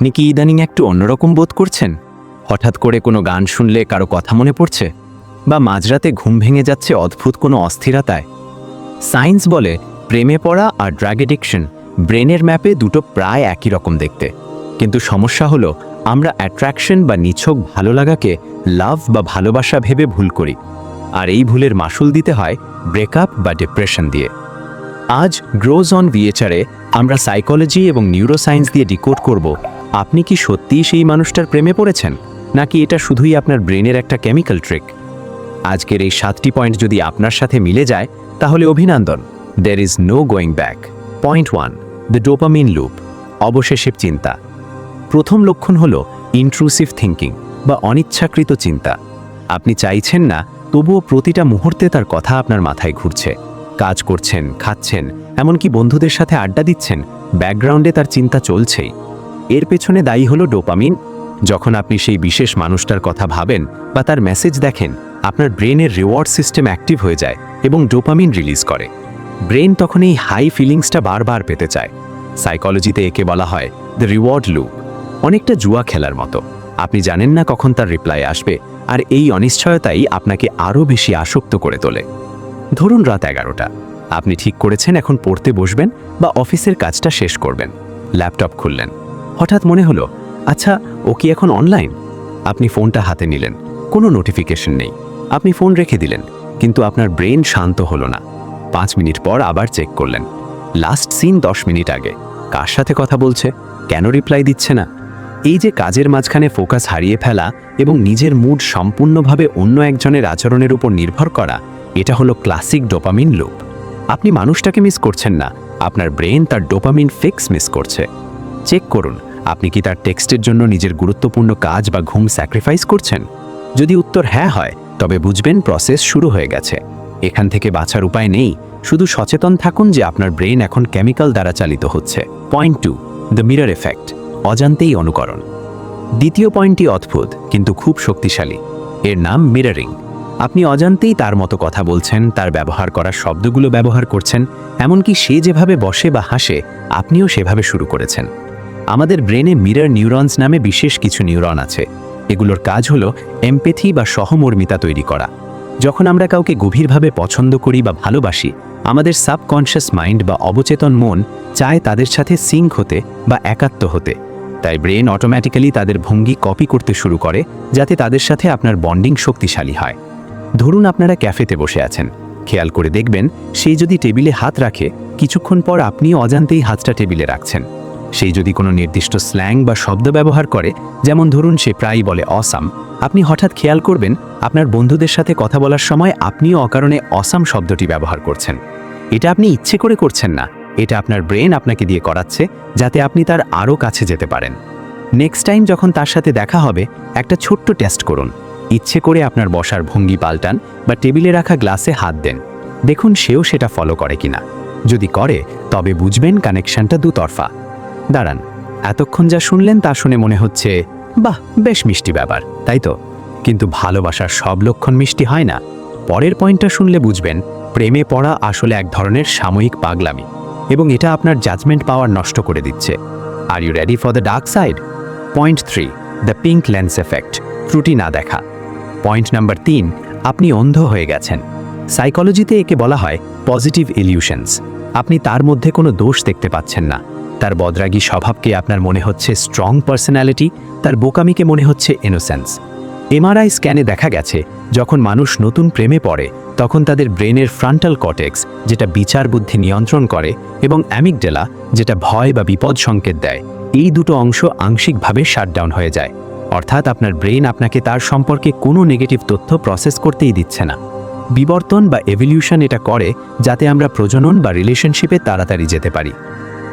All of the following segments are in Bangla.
আপনি কি ইদানিং একটু অন্যরকম বোধ করছেন? হঠাৎ করে কোনো গান শুনলে কারও কথা মনে পড়ছে? বা মাঝরাতে ঘুম ভেঙে যাচ্ছে অদ্ভুত কোনো অস্থিরতায়? সায়েন্স বলে, প্রেমে পড়া আর ড্রাগ এডিকশন, ব্রেনের ম্যাপে দুটো প্রায় একই রকম দেখতে। কিন্তু সমস্যা হলো, আমরা অ্যাট্রাকশন বা নিছক ভালো লাগাকে লাভ বা ভালোবাসা ভেবে ভুল করি। আর এই ভুলের মাসুল দিতে হয় ব্রেকআপ বা ডিপ্রেশন দিয়ে। আজ গ্রোজ অন ভিএচআরে আমরা সাইকোলজি এবং নিউরোসায়েন্স দিয়ে ডিকোড করব আপনি কি সত্যিই সেই মানুষটার প্রেমে পড়েছেন? নাকি এটা শুধুই আপনার ব্রেনের একটা কেমিক্যাল ট্রিক? আজকের এই সাতটি পয়েন্ট যদি আপনার সাথে মিলে যায়, তাহলে অভিনন্দন। There is no going back point one the dopamine loop অবশেষে চিন্তা। প্রথম লক্ষণ হল ইন্ট্রুসিভ থিঙ্কিং বা অনিচ্ছাকৃত চিন্তা। আপনি চাইছেন না, তবুও প্রতিটা মুহূর্তে তার কথা আপনার মাথায় ঘুরছে। কাজ করছেন, খাচ্ছেন, এমনকি বন্ধুদের সাথে আড্ডা দিচ্ছেন, ব্যাকগ্রাউন্ডে তার চিন্তা চলছেই। এর পেছনে দায়ী হলো ডোপামিন। যখন আপনি সেই বিশেষ মানুষটার কথা ভাবেন বা তার মেসেজ দেখেন, আপনার ব্রেনের রিওয়ার্ড সিস্টেম অ্যাক্টিভ হয়ে যায় এবং ডোপামিন রিলিজ করে। ব্রেন তখন এই হাই ফিলিংসটা বারবার পেতে চায়। সাইকোলজিতে একে বলা হয় দ্য রিওয়ার্ড লুপ। অনেকটা জুয়া খেলার মতো। আপনি জানেন না কখন তার রিপ্লাই আসবে, আর এই অনিশ্চয়তাই আপনাকে আরও বেশি আসক্ত করে তোলে। ধরুন রাত এগারোটা। আপনি ঠিক করেছেন এখন পড়তে বসবেন বা অফিসের কাজটা শেষ করবেন। ল্যাপটপ খুললেন। হঠাৎ মনে হলো আচ্ছা ও কি এখন অনলাইন আপনি ফোনটা হাতে নিলেন। কোনো নোটিফিকেশন নেই। আপনি ফোন রেখে দিলেন, কিন্তু আপনার ব্রেন শান্ত হলো না। পাঁচ মিনিট পর আবার চেক করলেন। লাস্ট সিন দশ মিনিট আগে। কার সাথে কথা বলছে? কেন রিপ্লাই দিচ্ছে না? এই যে কাজের মাঝখানে ফোকাস হারিয়ে ফেলা এবং নিজের মুড সম্পূর্ণভাবে অন্য একজনের আচরণের উপর নির্ভর করা, এটা হলো ক্লাসিক ডোপামিন লুপ আপনি মানুষটাকে মিস করছেন না, আপনার ব্রেন তার ডোপামিন ফিক্স মিস করছে। চেক করুন। আপনি কি তার টেক্সটের জন্য নিজের গুরুত্বপূর্ণ কাজ বা ঘুম স্যাক্রিফাইস করছেন? যদি উত্তর হ্যাঁ হয়, তবে বুঝবেন প্রসেস শুরু হয়ে গেছে। এখান থেকে বাঁচার উপায় নেই। শুধু সচেতন থাকুন যে আপনার ব্রেন এখন কেমিক্যাল দ্বারা চালিত হচ্ছে। Point two the mirror effect অজান্তেই অনুকরণ। দ্বিতীয় পয়েন্টটি অদ্ভুত, কিন্তু খুব শক্তিশালী। এর নাম মিররিং আপনি অজান্তেই তার মতো কথা বলছেন, তার ব্যবহার করা শব্দগুলো ব্যবহার করছেন, এমনকি সে যেভাবে বসে বা হাসে, আপনিও সেভাবে শুরু করেছেন। আমাদের ব্রেনে মিরর নিউরনস নামে বিশেষ কিছু নিউরন আছে। এগুলোর কাজ হলো এমপেথি বা সহমর্মিতা তৈরি করা। যখন আমরা কাউকে গভীরভাবে পছন্দ করি বা ভালোবাসি, আমাদের সাবকনশিয়াস মাইন্ড বা অবচেতন মন চায় তাদের সাথে সিঙ্ক হতে বা একাত্ম হতে। তাই ব্রেন অটোমেটিক্যালি তাদের ভঙ্গি কপি করতে শুরু করে, যাতে তাদের সাথে আপনার বন্ডিং শক্তিশালী হয়। ধরুন আপনারা ক্যাফেতে বসে আছেন। খেয়াল করে দেখবেন সেই যদি টেবিলে হাত রাখে, কিছুক্ষণ পর আপনিও অজান্তেই হাতটা টেবিলে রাখছেন। সেই যদি কোনো নির্দিষ্ট স্ল্যাং বা শব্দ ব্যবহার করে, যেমন ধরুন সে প্রায়ই বলে অসাম আপনি হঠাৎ খেয়াল করবেন, আপনার বন্ধুদের সাথে কথা বলার সময় আপনিও অকারণে অসাম শব্দটি ব্যবহার করছেন। এটা আপনি ইচ্ছে করে করছেন না, এটা আপনার ব্রেন আপনাকে দিয়ে করাচ্ছে, যাতে আপনি তার আরও কাছে যেতে পারেন। নেক্সট টাইম যখন তার সাথে দেখা হবে, একটা ছোট্ট টেস্ট করুন। ইচ্ছে করে আপনার বসার ভঙ্গি পাল্টান বা টেবিলে রাখা গ্লাসে হাত দেন। দেখুন সেও সেটা ফলো করে কিনা। যদি করে, তবে বুঝবেন কানেকশনটা দুতরফা। দাঁড়ান, এতক্ষণ যা শুনলেন তা শুনে মনে হচ্ছে, বাহ, বেশ মিষ্টি ব্যাপার, তাই তো? কিন্তু ভালোবাসার সব লক্ষণ মিষ্টি হয় না। পরের পয়েন্টটা শুনলে বুঝবেন, প্রেমে পড়া আসলে এক ধরনের সাময়িক পাগলামি, এবং এটা আপনার জাজমেন্ট পাওয়ার নষ্ট করে দিচ্ছে। Are you ready for the dark side point three the pink lens effect ত্রুটি না দেখা। পয়েন্ট নাম্বার তিন, আপনি অন্ধ হয়ে গেছেন। সাইকোলজিতে একে বলা হয় পজিটিভ ইলিউশনস আপনি তার মধ্যে কোনো দোষ দেখতে পাচ্ছেন না। তার বদরাগী স্বভাবকে আপনার মনে হচ্ছে স্ট্রং পার্সোনালিটি তার বোকামিকে মনে হচ্ছে ইনোসেন্স এমআরআই স্ক্যানে দেখা গেছে, যখন মানুষ নতুন প্রেমে পড়ে, তখন তাদের ব্রেনের ফ্রন্টাল কটেক্স যেটা বিচার বুদ্ধি নিয়ন্ত্রণ করে, এবং অ্যামিকডেলা যেটা ভয় বা বিপদ সংকেত দেয়, এই দুটো অংশ আংশিকভাবে শাটডাউন হয়ে যায়। অর্থাৎ আপনার ব্রেন আপনাকে তার সম্পর্কে কোনো নেগেটিভ তথ্য প্রসেস করতেই দিচ্ছে না। বিবর্তন বা এভলিউশন এটা করে, যাতে আমরা প্রজনন বা রিলেশনশিপে তাড়াতাড়ি যেতে পারি।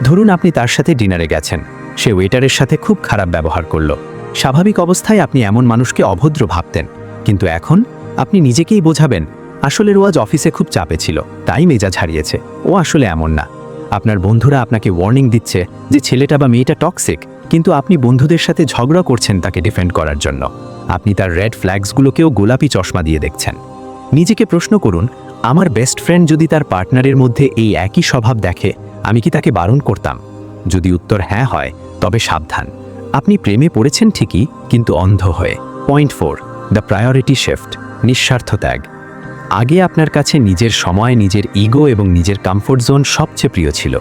ধরুন আপনি তার সাথে ডিনারে গেছেন। সে ওয়েটারের সাথে খুব খারাপ ব্যবহার করল। স্বাভাবিক অবস্থায় আপনি এমন মানুষকে অভদ্র ভাবতেন। কিন্তু এখন আপনি নিজেকেই বোঝাবেন, আসলে রোয়াজ অফিসে খুব চাপে ছিল, তাই মেজাজ হারিয়েছে। ও আসলে এমন না। আপনার বন্ধুরা আপনাকে ওয়ার্নিং দিচ্ছে যে ছেলেটা বা মেয়েটা টক্সিক কিন্তু আপনি বন্ধুদের সাথে ঝগড়া করছেন তাকে ডিফেন্ড করার জন্য। আপনি তার রেড ফ্ল্যাগসগুলোকেও গোলাপি চশমা দিয়ে দেখছেন। নিজেকে প্রশ্ন করুন, আমার বেস্ট ফ্রেন্ড যদি তার পার্টনারের মধ্যে এই একই স্বভাব দেখে আমি কি তাকে বারণ করতাম? যদি উত্তর হ্যাঁ হয়, তবে সাবধান। আপনি প্রেমে পড়েছেন ঠিকই, কিন্তু অন্ধ হয়ে। Point four, the priority shift, নিঃস্বার্থ ত্যাগ। আগে আপনার কাছে নিজের সময়, নিজের ইগো এবং নিজের কমফোর্ট জোন সবচেয়ে প্রিয় ছিল।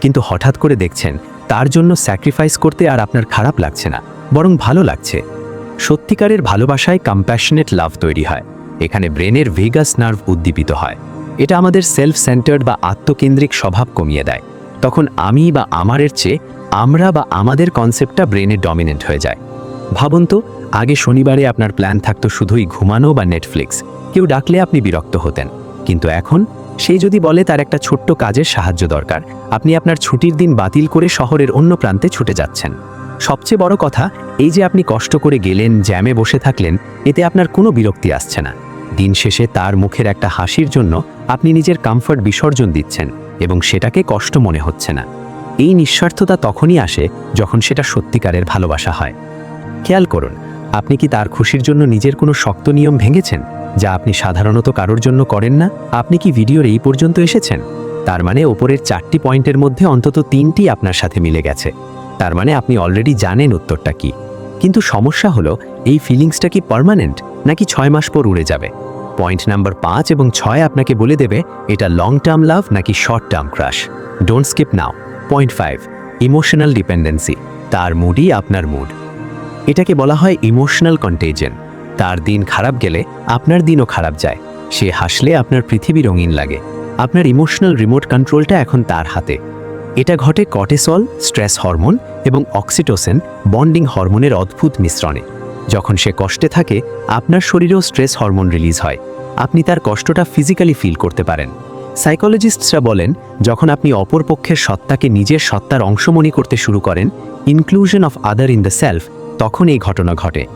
কিন্তু হঠাৎ করে দেখছেন, তার জন্য স্যাক্রিফাইস করতে আর আপনার খারাপ লাগছে না, বরং ভালো লাগছে। সত্যিকারের ভালোবাসায় কম্প্যাশনেট লাভ তৈরি হয়। এখানে ব্রেনের ভেগাস নার্ভ উদ্দীপিত হয়। এটা আমাদের সেলফ সেন্টার্ড বা আত্মকেন্দ্রিক স্বভাব কমিয়ে দেয়। তখন আমি বা আমারের চেয়ে আমরা বা আমাদের কনসেপ্টটা ব্রেনে ডমিনেন্ট হয়ে যায়। ভাবুন তো, আগে শনিবারে আপনার প্ল্যান থাকতো শুধুই ঘুমানো বা নেটফ্লিক্স কেউ ডাকলে আপনি বিরক্ত হতেন। কিন্তু এখন সেই যদি বলে তার একটা ছোট্ট কাজের সাহায্য দরকার। আপনি আপনার ছুটির দিন বাতিল করে শহরের অন্য প্রান্তে ছুটে যাচ্ছেন। সবচেয়ে বড় কথা, এই যে আপনি কষ্ট করে গেলেন, জ্যামে বসে থাকলেন, এতে আপনার কোনো বিরক্তি আসছে না। দিন শেষে তার মুখের একটা হাসির জন্য আপনি নিজের কমফর্ট বিসর্জন দিচ্ছেন এবং সেটাকে কষ্ট মনে হচ্ছে না। এই নিঃস্বার্থতা তখনই আসে যখন সেটা সত্যিকারের ভালোবাসা হয়। খেয়াল করুন, আপনি কি তার খুশির জন্য নিজের কোনো শক্ত নিয়ম ভেঙেছেন, যা আপনি সাধারণত কারোর জন্য করেন না? আপনি কি ভিডিওর এই পর্যন্ত এসেছেন? তার মানে ওপরের চারটি পয়েন্টের মধ্যে অন্তত তিনটি আপনার সাথে মিলে গেছে। তার মানে আপনি অলরেডি জানেন উত্তরটা কি। কিন্তু সমস্যা হলো, এই ফিলিংসটা কি পার্মানেন্ট নাকি ছয় মাস পর উড়ে যাবে। পয়েন্ট নাম্বার পাঁচ এবং ছয় আপনাকে বলে দেবে, এটা লং টার্ম লাভ নাকি short term crush don't skip now point five emotional dependency তার মুডই আপনার মুড এটাকে বলা হয় ইমোশনাল কন্টেজেন তার দিন খারাপ গেলে আপনার দিনও খারাপ যায়। সে হাসলে আপনার পৃথিবী রঙিন লাগে। আপনার ইমোশনাল রিমোট কন্ট্রোলটা এখন তার হাতে। এটা ঘটে কটেসল স্ট্রেস হরমোন এবং অক্সিটোসেন বন্ডিং হরমোনের অদ্ভুত মিশ্রণে। যখন সে কষ্টে থাকে, আপনার শরীরেও স্ট্রেস হরমোন রিলিজ হয়। আপনি তার কষ্টটা ফিজিক্যালি ফিল করতে পারেন। সাইকোলজিস্টরা বলেন, যখন আপনি অপর পক্ষের সত্তাকে নিজের সত্তার অংশ মনে করতে শুরু করেন inclusion of other in the self তখন এই ঘটনা ঘটে।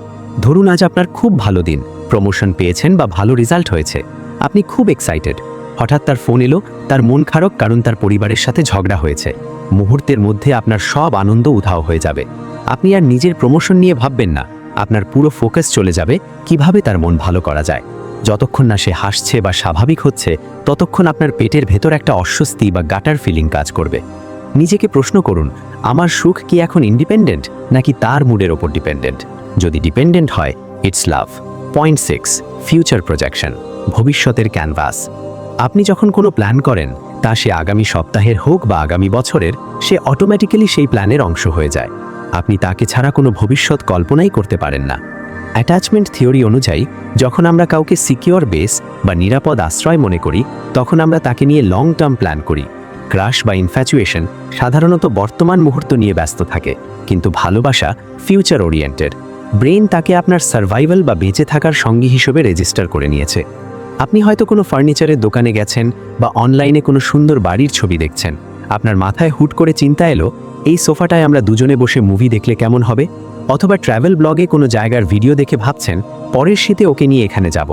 ধরুন, আজ আপনার খুব ভালো দিন প্রমোশন পেয়েছেন বা ভালো রেজাল্ট হয়েছে। আপনি খুব এক্সাইটেড হঠাৎ তার ফোন এলো, তার মন খারাপ কারণ তার পরিবারের সাথে ঝগড়া হয়েছে। মুহূর্তের মধ্যে আপনার সব আনন্দ উধাও হয়ে যাবে। আপনি আর নিজের প্রমোশন নিয়ে ভাববেন না। আপনার পুরো ফোকাস চলে যাবে কীভাবে তার মন ভালো করা যায়। যতক্ষণ না সে হাসছে বা স্বাভাবিক হচ্ছে, ততক্ষণ আপনার পেটের ভেতর একটা অস্বস্তি বা গাটার ফিলিং কাজ করবে। নিজেকে প্রশ্ন করুন, আমার সুখ কি এখন ইন্ডিপেন্ডেন্ট নাকি তার মুডের ওপর ডিপেন্ডেন্ট যদি ডিপেন্ডেন্ট হয় it's love point six future projection ভবিষ্যতের ক্যানভাস আপনি যখন কোনো প্ল্যান করেন, তা সে আগামী সপ্তাহের হোক বা আগামী বছরের, সে অটোমেটিক্যালি সেই প্ল্যানের অংশ হয়ে যায়। আপনি তাকে ছাড়া কোনো ভবিষ্যৎ কল্পনাই করতে পারেন না। অ্যাটাচমেন্ট থিওরি অনুযায়ী, যখন আমরা কাউকে সিকিওর বেস বা নিরাপদ আশ্রয় মনে করি, তখন আমরা তাকে নিয়ে লং টার্ম প্ল্যান করি। ক্রাশ বা ইনফ্যাচুয়েশন সাধারণত বর্তমান মুহূর্ত নিয়ে ব্যস্ত থাকে, কিন্তু ভালোবাসা ফিউচার ওরিয়েন্টেড ব্রেন তাকে আপনার সার্ভাইভাল বা বেঁচে থাকার সঙ্গী হিসেবে রেজিস্টার করে নিয়েছে। আপনি হয়তো কোনো ফার্নিচারের দোকানে গেছেন বা অনলাইনে কোনো সুন্দর বাড়ির ছবি দেখছেন। আপনার মাথায় হুট করে চিন্তা এলো এই সোফাটায় আমরা দুজনে বসে মুভি দেখলে কেমন হবে? অথবা ট্রাভেল ব্লগে কোনো জায়গার ভিডিও দেখে ভাবছেন, পরের শীতে ওকে নিয়ে এখানে যাব।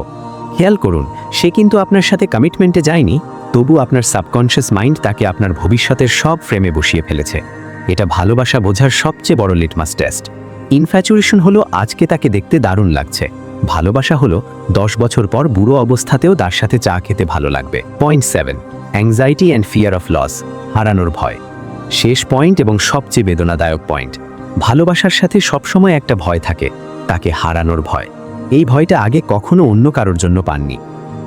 খেয়াল করুন, সে কিন্তু আপনার সাথে কমিটমেন্টে যায়নি, তবু আপনার সাবকনশিয়াস মাইন্ড তাকে আপনার ভবিষ্যতের সব ফ্রেমে বসিয়ে ফেলেছে। এটা ভালোবাসা বোঝার সবচেয়ে বড় লিটমাস টেস্ট ইনফ্যাচুয়েশন হলো আজকে তাকে দেখতে দারুণ লাগছে। ভালোবাসা হলো দশ বছর পর বুড়ো অবস্থাতেও তার সাথে চা খেতে ভালো লাগবে। Point seven anxiety and fear of loss হারানোর ভয়। শেষ পয়েন্ট এবং সবচেয়ে বেদনাদায়ক পয়েন্ট। ভালোবাসার সাথে সবসময় একটা ভয় থাকে, তাকে হারানোর ভয়। এই ভয়টা আগে কখনো অন্য কারোর জন্য পাননি।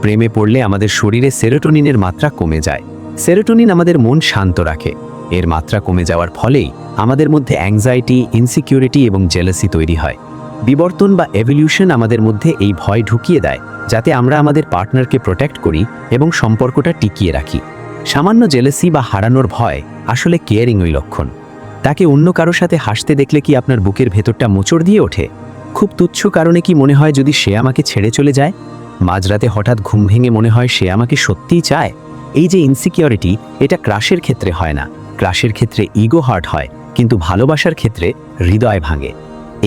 প্রেমে পড়লে আমাদের শরীরে সেরোটোনিনের মাত্রা কমে যায়। সেরোটোনিন আমাদের মন শান্ত রাখে। এর মাত্রা কমে যাওয়ার ফলেই আমাদের মধ্যে অ্যাংজাইটি ইনসিকিউরিটি এবং জেলাসি তৈরি হয়। বিবর্তন বা এভলিউশন আমাদের মধ্যে এই ভয় ঢুকিয়ে দেয়, যাতে আমরা আমাদের পার্টনারকে প্রোটেক্ট করি এবং সম্পর্কটা টিকিয়ে রাখি। সামান্য জেলেসি বা হারানোর ভয় আসলে কেয়ারিং ওই লক্ষণ। তাকে অন্য কারোর সাথে হাসতে দেখলে কি আপনার বুকের ভেতরটা মোচড় দিয়ে ওঠে? খুব তুচ্ছ কারণে কি মনে হয় যদি সে আমাকে ছেড়ে চলে যায়? মাঝরাতে হঠাৎ ঘুম ভেঙে মনে হয় সে আমাকে সত্যিই চায়। এই যে ইনসিকিউরিটি এটা ক্রাশের ক্ষেত্রে হয় না। ক্রাশের ক্ষেত্রে ইগো হার্ট হয়, কিন্তু ভালোবাসার ক্ষেত্রে হৃদয় ভাঙে।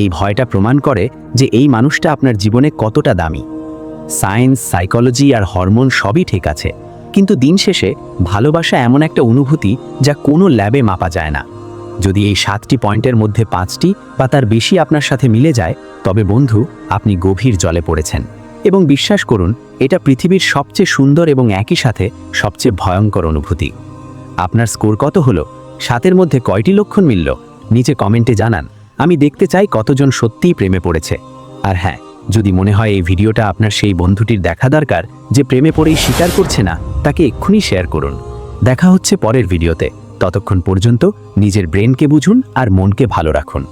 এই ভয়টা প্রমাণ করে যে এই মানুষটা আপনার জীবনে কতটা দামি। সায়েন্স, সাইকোলজি আর হরমোন সবই ঠিক আছে। কিন্তু দিন শেষে ভালোবাসা এমন একটা অনুভূতি যা কোনো ল্যাবে মাপা যায় না। যদি এই সাতটি পয়েন্টের মধ্যে পাঁচটি বা তার বেশি আপনার সাথে মিলে যায়, তবে বন্ধু, আপনি গভীর জলে পড়েছেন। এবং বিশ্বাস করুন, এটা পৃথিবীর সবচেয়ে সুন্দর এবং একই সাথে সবচেয়ে ভয়ঙ্কর অনুভূতি। আপনার স্কোর কত হলো? সাতের মধ্যে কয়টি লক্ষণ মিলল? নিচে কমেন্টে জানান। আমি দেখতে চাই কতজন সত্যিই প্রেমে পড়েছে। আর হ্যাঁ যদি মনে হয় এই ভিডিওটা আপনার সেই বন্ধুটির দেখা দরকার যে প্রেমে পড়েই স্বীকার করছে না, তাকে এক্ষুনি শেয়ার করুন। দেখা হচ্ছে পরের ভিডিওতে। ততক্ষণ পর্যন্ত নিজের ব্রেনকে বুঝুন আর মনকে ভালো রাখুন।